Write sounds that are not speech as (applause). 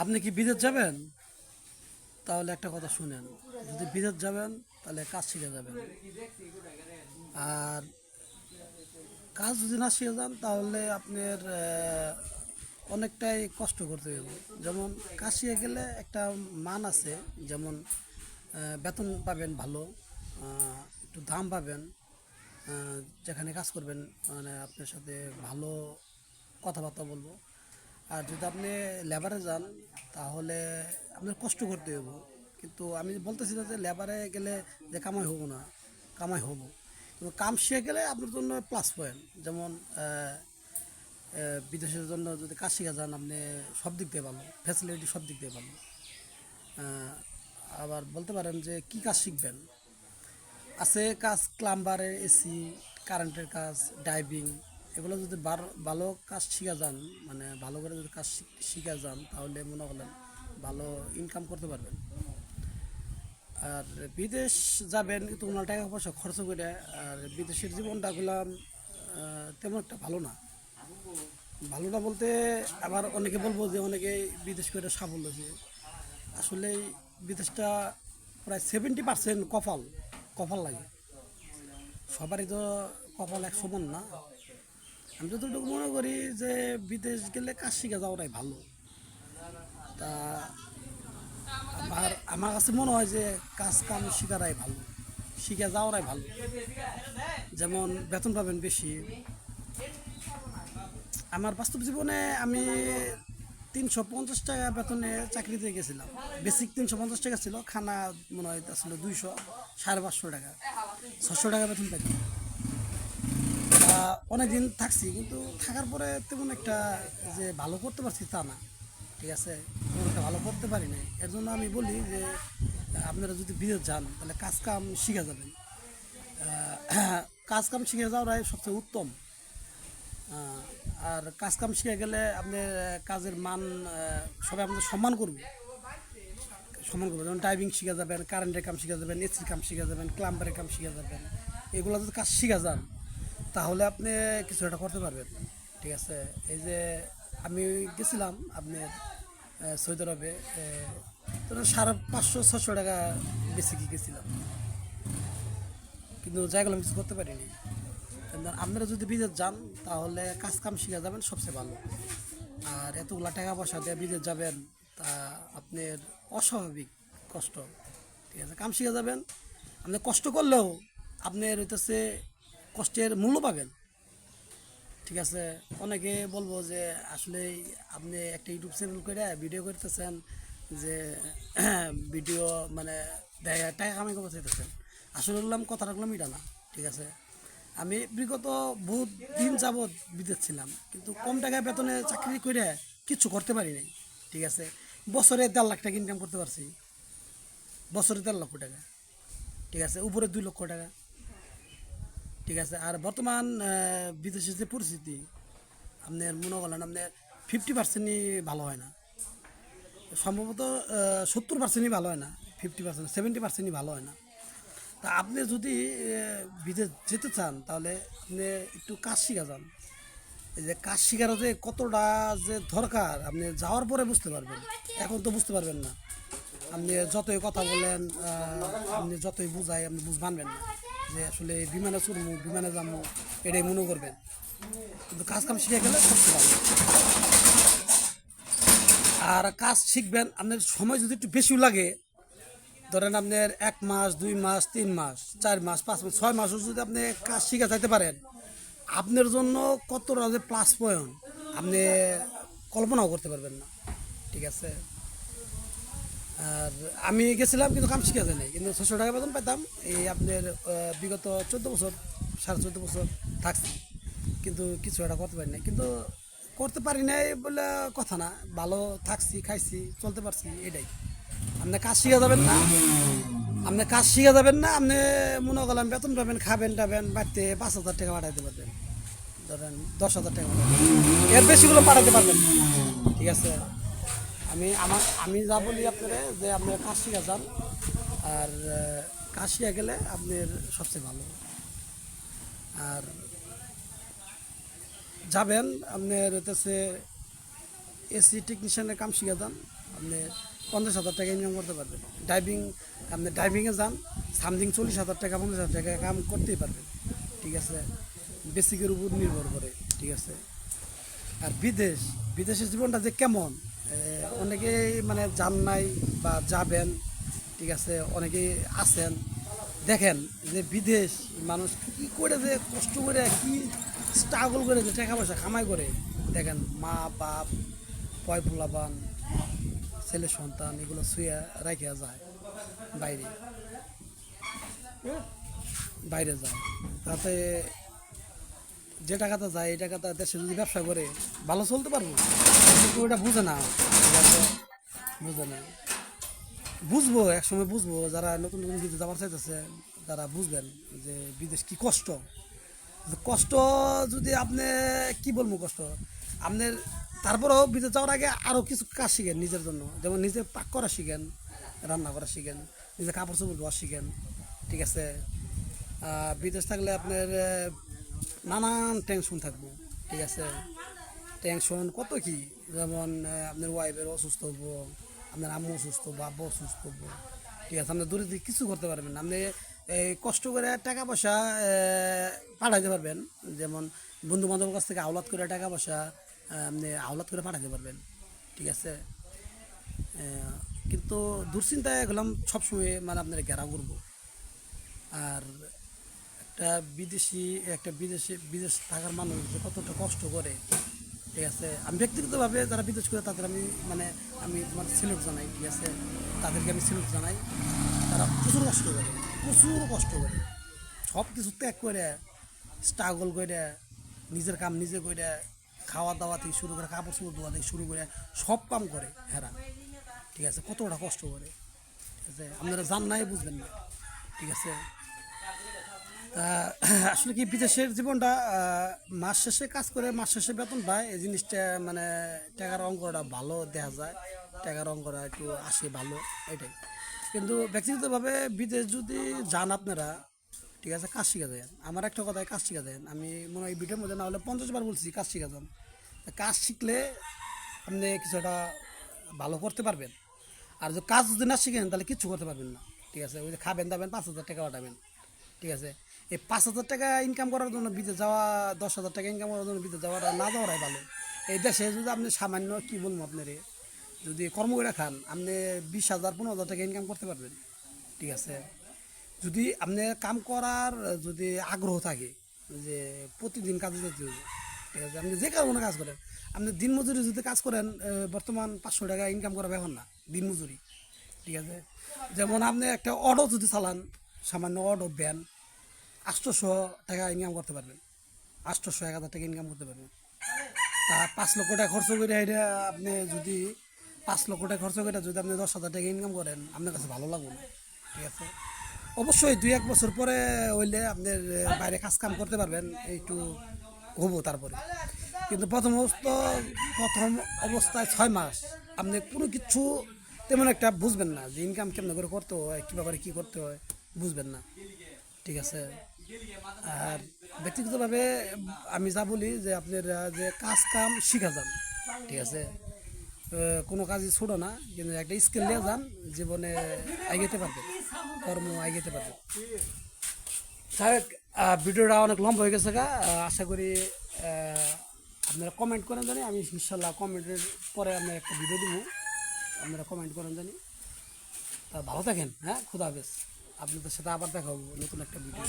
আপনি কি বিদেশ যাবেন? তাহলে একটা কথা শুনেন। যদি বিদেশ যাবেন, তাহলে কাজ শিখে যাবেন। আর কাজ যদি না শিখে যান, তাহলে আপনার অনেকটাই কষ্ট করতে হবে যেমন কাজ শিখে গেলে একটা মান আছে, যেমন বেতন পাবেন ভালো একটু দাম পাবেন যেখানে কাজ করবেন মানে আপনার সাথে ভালো কথাবার্তা বলব। আর যদি আপনি লেবারে যান, তাহলে আপনার কষ্ট করতে হবে কিন্তু আমি বলতেছি না যে লেবারে গেলে যে কামাই হব না, কামাই হব কিন্তু কাম শিখে গেলে আপনার জন্য প্লাস পয়েন্ট যেমন বিদেশের জন্য যদি কাজ শিখে যান, আপনি সব দিক দিয়ে ভালো ফ্যাসিলিটি সব দিক দিয়ে ভালো। আবার বলতে পারেন যে কি কাজ শিখবেন? আছে কাজ ক্লাম্বারের এসি কারেন্টের কাজ ডাইভিং এগুলো যদি ভালো কাজ শিখা যান মানে ভালো করে যদি কাজ শিখ- শিখা যান, তাহলে মনে করেন ভালো ইনকাম করতে পারবেন। আর বিদেশ যাবেন কিন্তু ওনার টাকা পয়সা খরচ করে, আর বিদেশের জীবনটা গুলাম তেমন একটা ভালো না। ভালো না বলতে আবার অনেকে বলব যে অনেকে বিদেশ করে সাফল্য যে, আসলে বিদেশটা প্রায় সেভেন্টি পার্সেন্ট কপাল কপাল লাগে। সবারই তো কপাল এক সমান না। আমি যতটুকু মনে করি যে বিদেশ গেলে কাজ শিখে যাওয়াটাই ভালো। তা আমার আমার কাছে মনে হয় যে কাজ কাম শিখারাই ভালো, শিখে যাওয়াটাই ভালো। যেমন বেতন পাবেন বেশি। আমার বাস্তব জীবনে আমি তিনশো পঞ্চাশ টাকা বেতনে চাকরিতে গেছিলাম। বেসিক তিনশো পঞ্চাশ টাকা ছিল, খানা মনে হয় আসলে দুইশো, সাড়ে পাঁচশো টাকা। ছশো টাকা বেতন পাইতাম। অনেক দিন থাকছি, কিন্তু থাকার পরে তেমন একটা যে ভালো করতে পারছি তা না। ঠিক আছে? তেমন একটা ভালো করতে পারি নাই। এর জন্য আমি বলি যে, আপনারা যদি বিদেশ যান, তাহলে কাজ কাম শিখে যাবেন। কাজ কাম শিখে যাওয়াটাই সবচেয়ে উত্তম। আর কাজ কাম শিখে গেলে আপনার কাজের মান সবাই আপনাদের সম্মান করবে। সম্মান করবে। যেমন ড্রাইভিং শিখে যাবেন কারেন্টের কাম শিখে যাবেন এসির কাম শিখে যাবেন ক্লাম্বারের কাম শিখে যাবেন। এগুলো যদি কাজ শিখে যান তাহলে আপনি কিছু একটা করতে পারবেন। ঠিক আছে? এই যে আমি গেছিলাম আপনার আহ, সৌদি আরবে সাড়ে পাঁচশো ছশো টাকা বেশি কি গেছিলাম। কিন্তু জায়গাগুলো আমি কিছু করতে পারিনি। আপনারা যদি বিদেশ যান তাহলে কাজ কাম শিখে যাবেন সবচেয়ে ভালো। আর এতগুলা টাকা পয়সা দিয়ে বিদেশ যাবেন তা আপনার অস্বাভাবিক কষ্ট। ঠিক আছে? কাম শিখে যাবেন। আপনি কষ্ট করলেও আপনার হইতেছে কষ্টের মূল্য পাবেন। ঠিক আছে? অনেকে বলব যে, আসলে আপনি একটা ইউটিউব চ্যানেল করে ভিডিও করতেছেন যে, ভিডিও মানে টাকা কামাই করতে চাইতেছেন। আসলে বললাম কথাটা বললাম এটা না, ঠিক আছে? আমি বিগত বহুত দিন যাবৎ বিদেশ ছিলাম, কিন্তু কম টাকায় বেতনে চাকরি করে কিচ্ছু করতে পারি নাই, ঠিক আছে? বছরে দেড় লাখ টাকা ইনকাম করতে পারছি। বছরে দেড় লক্ষ টাকা, ঠিক আছে? উপরে দুই লক্ষ টাকা। ঠিক আছে, আর বর্তমান বিদেশের যে পরিস্থিতি, আপনার মনে করেন আপনার ফিফটি পার্সেন্টই ভালো হয় না। সম্ভবত সত্তর পার্সেন্টই ভালো হয় না ফিফটি পার্সেন্ট সেভেন্টি পার্সেন্টই ভালো হয় না। তা আপনি যদি বিদেশ যেতে চান, তাহলে আপনি একটু কাজ শিখা যান। এই যে কাজ শিখার যে কতটা যে দরকার, আপনি যাওয়ার পরে বুঝতে পারবেন, এখন তো বুঝতে পারবেন না। আপনি যতই কথা বলেন আপনি যতই বুঝাই, আপনি বুঝ মানবেন না। যে আসলে বিমানে চড়বো, বিমানে যাব, এটাই মনে করবেন। কিন্তু কাজ কাম শিখে গেলে সবচেয়ে ভালো। আর কাজ শিখবেন, আপনার সময় যদি একটু বেশিও লাগে, ধরেন আপনার এক মাস, দুই মাস, তিন মাস, চার মাস, পাঁচ মাস, ছয় মাসও যদি আপনি কাজ শিখে যাইতে পারেন, আপনার জন্য কতটা যে প্লাস পয়েন্ট আপনি কল্পনাও করতে পারবেন না। ঠিক আছে? আর আমি গেছিলাম কিন্তু কাম শিখা যায় নাই, কিন্তু ছশো টাকা বেতন পেতাম এই আপনার বিগত চোদ্দ বছর, সাড়ে চোদ্দ বছর থাকছি, কিন্তু কিছু একটা করতে পারি নাই। কিন্তু করতে পারি নাই বলে কথা না, ভালো থাকছি, খাইছি, চলতে পারছি, এটাই। আপনি কাজ শিখে যাবেন না, আপনি কাজ শিখে যাবেন না, আপনি মনে করলাম বেতন পাবেন, খাবেন, টাবেন, বাড়তে পাঁচ হাজার টাকা পাঠাইতে পারবেন। ধরেন দশ হাজার টাকা এর বেশিগুলো পাঠাতে পারবেন ঠিক আছে? আমি আমার, আমি যা বলি আপনারা যে আপনার কাজ শিখে যান, আর শিখে গেলে আপনার সবচেয়ে ভালো। আর যাবেন, আপনার হইতেছে এসি টেকনিশিয়ানের কাম শিখে যান আপনি পঞ্চাশ হাজার টাকা ইনকাম করতে পারবেন। ড্রাইভিং আপনি ড্রাইভিংয়ে যান সামথিং চল্লিশ হাজার টাকা, পঞ্চাশ হাজার টাকা কাম করতেই পারবেন। ঠিক আছে? বেসিকের উপর নির্ভর করে, ঠিক আছে? আর বিদেশ, বিদেশের জীবনটা যে কেমন অনেকেই মানে যান নাই বা যাবেন, ঠিক আছে, অনেকেই আছেন। দেখেন যে বিদেশ মানুষ কি করে যে কষ্ট করে, কি স্ট্রাগল করে যে টাকা পয়সা কামাই করে। দেখেন মা, বাপ পয় পোলাবান ছেলে, সন্তান, এগুলো শুয়ে রাখিয়া যায় বাইরে। বাইরে যায়। তাতে যে টাকাটা যায়, এই টাকাটা দেশে যদি ব্যবসা করে, ভালো চলতে পারব? কিন্তু ওটা বুঝে না। বুঝে না। বুঝব, একসময় বুঝব, যারা নতুন নতুন বিদেশ যাওয়ার চাইতেছে, তারা বুঝবেন যে বিদেশ কি কষ্ট। কষ্ট যদি আপনি, কি বলব কষ্ট? আপনার, তারপরেও বিদেশ যাওয়ার আগে আরও কিছু কাজ শিখেন নিজের জন্য। যেমন নিজে পাক করা শিখেন, রান্না করা শিখেন, নিজে কাপড় চোপড় ধোয়া শিখেন, ঠিক আছে? বিদেশ থাকলে আপনার নানান টেনশন থাকব, ঠিক আছে? টেনশন কত কি? যেমন আপনার ওয়াইফের অসুস্থ হব, আপনার আম্মু অসুস্থ হব, আব্বু অসুস্থ হব, ঠিক আছে? আপনার দূরে থেকে কিছু করতে পারবেন আপনি এই কষ্ট করে টাকা পয়সা পাঠাইতে পারবেন। যেমন বন্ধু বান্ধবের কাছ থেকে আওলাদ করে টাকা পয়সা আপনি আওলাদ করে পাঠাতে পারবেন, ঠিক আছে? কিন্তু দুশ্চিন্তায় গেলাম সবসময় মানে আপনার ঘেরা করব। আর একটা বিদেশি একটা বিদেশি, বিদেশ থাকার মানুষ যে কতটা কষ্ট করে, ঠিক আছে? আমি ব্যক্তিগতভাবে যারা বিদেশ করে, তাদের আমি মানে আমি তোমার সিলেক্ট জানাই, ঠিক আছে? তাদেরকে আমি সিলেক্ট জানাই। তারা প্রচুর কষ্ট করে, প্রচুর কষ্ট করে। সব কিছু ত্যাগ করে স্ট্রাগল করে, নিজের কাম নিজে করে, খাওয়া দাওয়া থেকে শুরু করে, কাপড় চোপড় ধোয়া থেকে শুরু করে, সব কাম করে হেরা ঠিক আছে? কতটা কষ্ট করে, ঠিক আছে? আপনারা জান নাই, বুঝবেন না, ঠিক আছে? (clears throat) আসলে কি বিদেশের জীবনটা মাস শেষে কাজ করে, মাস শেষে বেতন পায়, এই জিনিসটা মানে টাকার অঙ্কটা ভালো দেখা যায়। টাকার অঙ্কটা একটু আসে ভালো, এটাই। কিন্তু ব্যক্তিগতভাবে বিদেশ যদি যান আপনারা, ঠিক আছে, কাজ শিখা যায় আমার একটা কথায় কাজ শিখা যায় আমি মনে হয় ভিডিওর মধ্যে না হলে পঞ্চাশ বার বলছি, কাজ শিখা যান। কাজ শিখলে আপনি কিছু একটা ভালো করতে পারবেন। আর যদি কাজ যদি না শিখেন তাহলে কিচ্ছু করতে পারবেন না। ঠিক আছে, ওই যে খাবেন দাবেন, পাঁচ হাজার টাকা পাঠাবেন। ঠিক আছে এই পাঁচ হাজার টাকা ইনকাম করার জন্য বিদেশ যাওয়া, দশ হাজার টাকা ইনকাম করার জন্য বিদেশ যাওয়াটা না যাওয়াটাই ভালো। এই দেশে যদি আপনি সামান্য, কি বলব আপনার, যদি কর্ম করে খান, আপনি বিশ হাজার, পনেরো হাজার টাকা ইনকাম করতে পারবেন। ঠিক আছে? যদি আপনি কাম করার যদি আগ্রহ থাকে, যে প্রতিদিন কাজে যেতে হবে, ঠিক আছে? আপনি যে কোনো কাজ করেন, আপনি দিন মজুরি যদি কাজ করেন বর্তমান পাঁচশো টাকা ইনকাম করা ব্যাপার না দিন মজুরি ঠিক আছে? যেমন আপনি একটা অটো যদি চালান, সামান্য অটো ভ্যান আটশোশো টাকা ইনকাম করতে পারবেন। আটশোশো, এক হাজার টাকা ইনকাম করতে পারবেন। তা পাঁচ লক্ষ টাকা খরচ করে এটা আপনি যদি পাঁচ লক্ষ টাকা খরচ করে যদি আপনি দশ হাজার টাকা ইনকাম করেন, আপনার কাছে ভালো লাগবে না। ঠিক আছে? অবশ্যই দুই এক বছর পরে হইলে আপনার বাইরে কাজ কাম করতে পারবেন, একটু হব তারপরে। কিন্তু প্রথম অবস্থা, প্রথম অবস্থায় ছয় মাস। আপনি কোনো কিছু তেমন একটা বুঝবেন না যে ইনকাম কেমন করে করতে হয়, কী ব্যাপারে কী করতে হয়, বুঝবেন না। ঠিক আছে? আর ব্যক্তিগতভাবে আমি যা বলি যে আপনার যে কাজ কাম শিখা যান ঠিক আছে? কোনো কাজই ছোটো না কিন্তু একটা স্কিল নিয়ে যান জীবনে এগিয়ে পারবে কর্ম এগিয়ে পারবেন। যাই হোক, আহ, ভিডিওটা অনেক লম্বা হয়ে গেছে গা আশা করি আপনারা কমেন্ট করেন জানি আমি ইনশাল্লাহ কমেন্টের পরে আপনার একটা ভিডিও দেবো আপনারা কমেন্ট করেন জানি। তা ভালো থাকেন হ্যাঁ? খুদা হাফেজ। আপনাদের সাথে আবার দেখা হব নতুন একটা ভিডিও